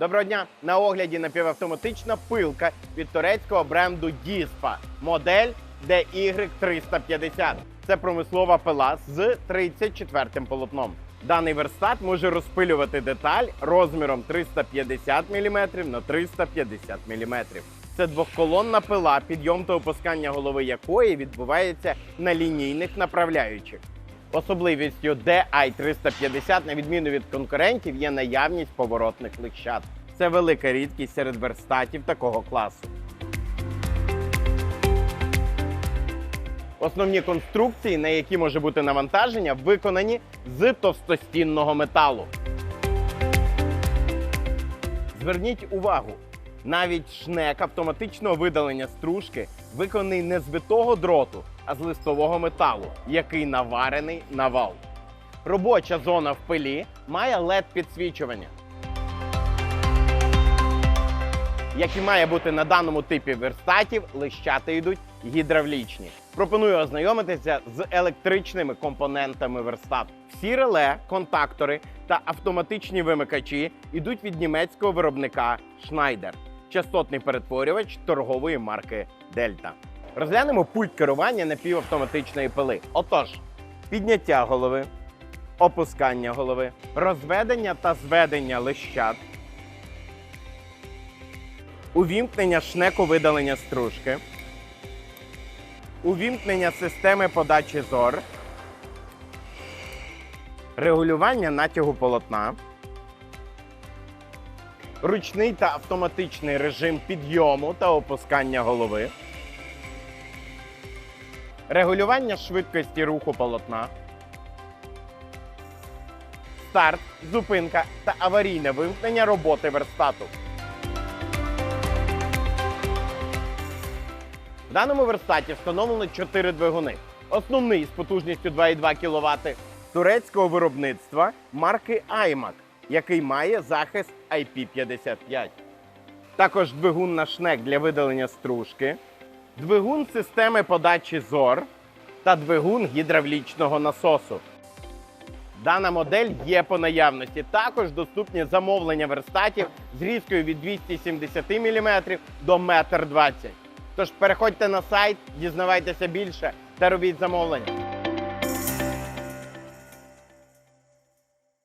Доброго дня! На огляді напівавтоматична пилка від турецького бренду Діспа. Модель DY350. Це промислова пила з 34-м полотном. Даний верстат може розпилювати деталь розміром 350 мм на 350 мм. Це двохколонна пила, підйом та опускання голови якої відбувається на лінійних направляючих. Особливістю DI350, на відміну від конкурентів, є наявність поворотних лищат. Це велика рідкість серед верстатів такого класу. Основні конструкції, на які може бути навантаження, виконані з товстостінного металу. Зверніть увагу, навіть шнек автоматичного видалення стружки виконаний не з битого дроту, а з листового металу, який наварений на вал. Робоча зона в пилі має led підсвічування. Як і має бути на даному типі верстатів, лищати йдуть гідравлічні. Пропоную ознайомитися з електричними компонентами верстату. Всі реле, контактори та автоматичні вимикачі йдуть від німецького виробника Schneider. Частотний перетворювач торгової марки Delta. Розглянемо пульт керування напівавтоматичної пили. Отож, підняття голови, опускання голови, розведення та зведення лищат, увімкнення шнеку видалення стружки, увімкнення системи подачі зор, регулювання натягу полотна, ручний та автоматичний режим підйому та опускання голови, регулювання швидкості руху полотна, старт, зупинка та аварійне вимкнення роботи верстату. В даному верстаті встановлено 4 двигуни. Основний з потужністю 2,2 кВт турецького виробництва марки IMAC, який має захист IP55. Також двигун на шнек для видалення стружки, двигун системи подачі зор та двигун гідравлічного насосу. Дана модель є по наявності. Також доступні замовлення верстатів з різкою від 270 мм до 1,20 м. Тож переходьте на сайт, дізнавайтеся більше та робіть замовлення.